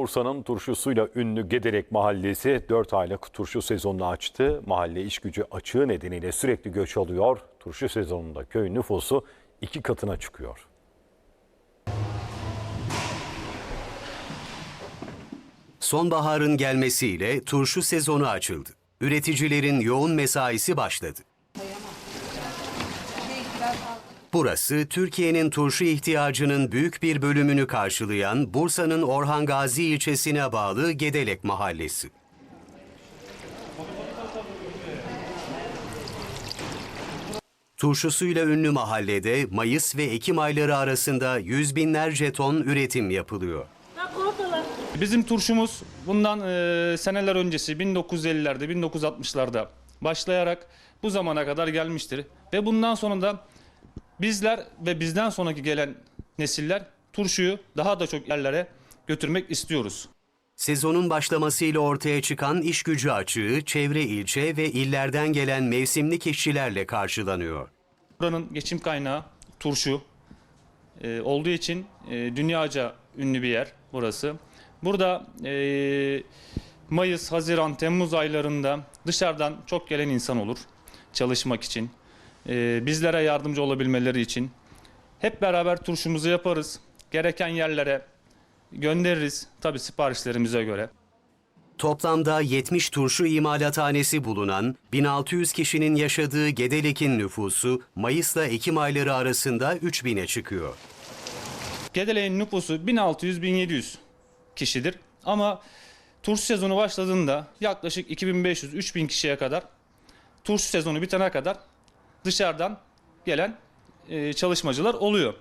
Bursa'nın turşusuyla ünlü Gederek Mahallesi 4 aylık turşu sezonunu açtı. Mahalle iş gücü açığı nedeniyle sürekli göç alıyor. Turşu sezonunda köy nüfusu iki katına çıkıyor. Sonbaharın gelmesiyle turşu sezonu açıldı. Üreticilerin yoğun mesaisi başladı. Burası Türkiye'nin turşu ihtiyacının büyük bir bölümünü karşılayan Bursa'nın Orhan Gazi ilçesine bağlı Gedelek Mahallesi. Turşusuyla ünlü mahallede Mayıs ve Ekim ayları arasında yüz binlerce ton üretim yapılıyor. Bizim turşumuz bundan e, seneler öncesi 1950'lerde 1960'larda başlayarak bu zamana kadar gelmiştir. Ve bundan sonra da bizler ve bizden sonraki gelen nesiller turşuyu daha da çok yerlere götürmek istiyoruz. Sezonun başlamasıyla ortaya çıkan iş gücü açığı çevre ilçe ve illerden gelen mevsimlik işçilerle karşılanıyor. Buranın geçim kaynağı turşu e, olduğu için e, dünyaca ünlü bir yer burası. Burada e, Mayıs, Haziran, Temmuz aylarında dışarıdan çok gelen insan olur çalışmak için. E, bizlere yardımcı olabilmeleri için. Hep beraber turşumuzu yaparız. Gereken yerlere göndeririz tabi siparişlerimize göre. Toplamda 70 turşu imalathanesi bulunan 1600 kişinin yaşadığı Gedelek'in nüfusu Mayıs'la Ekim ayları arasında 3000'e çıkıyor. Gedeleğin nüfusu 1600-1700 kişidir. Ama turşu sezonu başladığında yaklaşık 2500-3000 kişiye kadar turşu sezonu bitene kadar dışarıdan gelen e, çalışmacılar oluyor.